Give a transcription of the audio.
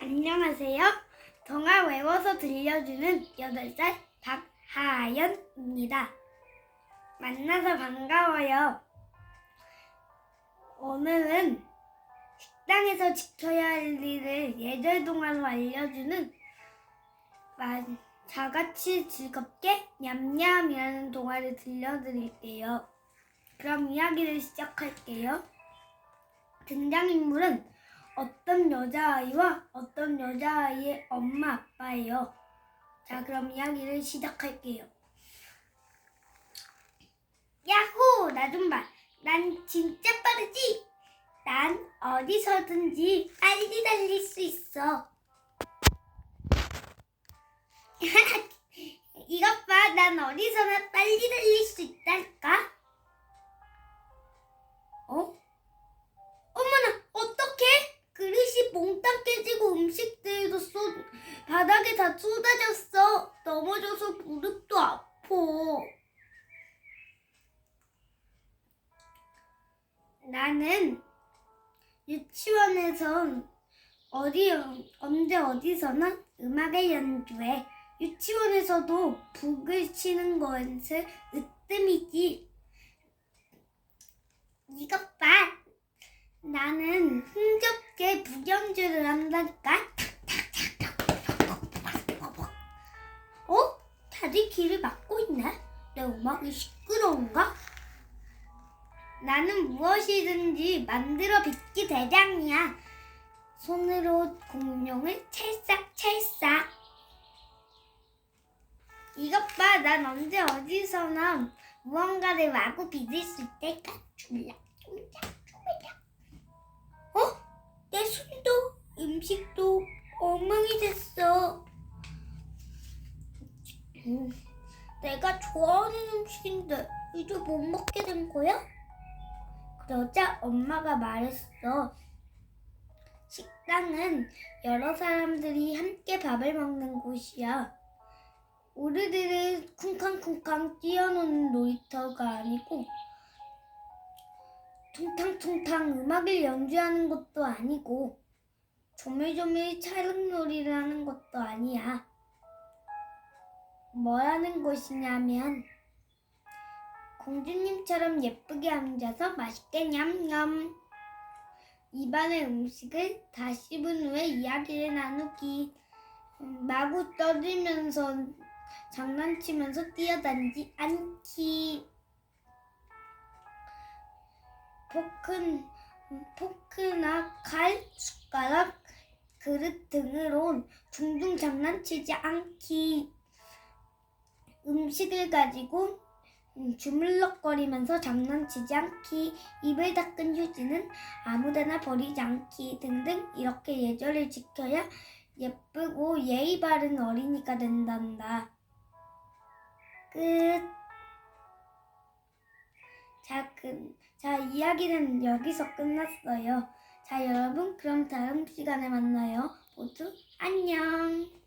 안녕하세요. 동화 외워서 들려주는 8살 박하연입니다. 만나서 반가워요. 오늘은 식당에서 지켜야 할 일을 예절 동화로 알려주는 마- 다같이 즐겁게 냠냠이라는 동화를 들려드릴게요. 그럼 이야기를 시작할게요. 등장인물은 어떤 여자아이와 어떤 여자아이의 엄마 아빠예요. 자, 그럼 이야기를 시작할게요. 야호! 나 좀 봐. 난 진짜 빠르지? 난 어디서든지 빨리 달릴 수 있어. 이것 봐. 난 어디서나 빨리 달릴 수 있달 쏟, 바닥에 다 쏟아졌어. 넘어져서 무릎도 아파. 나는 유치원에서 어디, 언제 어디서나 음악을 연주해. 유치원에서도 북을 치는 것을 으뜸이지. 이것 봐. 나는 흥겹게 북연주를 한다니까. 다들 귀를 막고 있네. 내 음악이 시끄러운가? 나는 무엇이든지 만들어 빚기 대장이야. 손으로 공룡을 찰싹찰싹. 이것 봐, 난 언제 어디서나 무언가를 마구 빚을 수 있달까? 졸라, 졸라, 졸라. 어? 내 술도 음식도 엉망이 됐어. 음, 내가 좋아하는 음식인데 이제 못 먹게 된 거야? 그러자 엄마가 말했어. 식당은 여러 사람들이 함께 밥을 먹는 곳이야. 우리들을 쿵쾅쿵쾅 뛰어노는 놀이터가 아니고 퉁탕퉁탕 음악을 연주하는 것도 아니고 조밀조밀 촬영놀이를 하는 것도 아니야. 뭐라는 곳이냐면 공주님처럼 예쁘게 앉아서 맛있게 냠냠. 입안의 음식을 다 씹은 후에 이야기를 나누기. 음, 마구 떠들면서 장난치면서 뛰어다니지 않기. 포크, 포크나 칼, 숟가락, 그릇 등으로 둥둥 장난치지 않기. 음식을 가지고 음, 주물럭거리면서 장난치지 않기. 입을 닦은 휴지는 아무데나 버리지 않기 등등 이렇게 예절을 지켜야 예쁘고 예의 바른 어린이가 된단다. 끝. 자, 그, 자, 이야기는 여기서 끝났어요. 자, 여러분, 그럼 다음 시간에 만나요. 모두 안녕.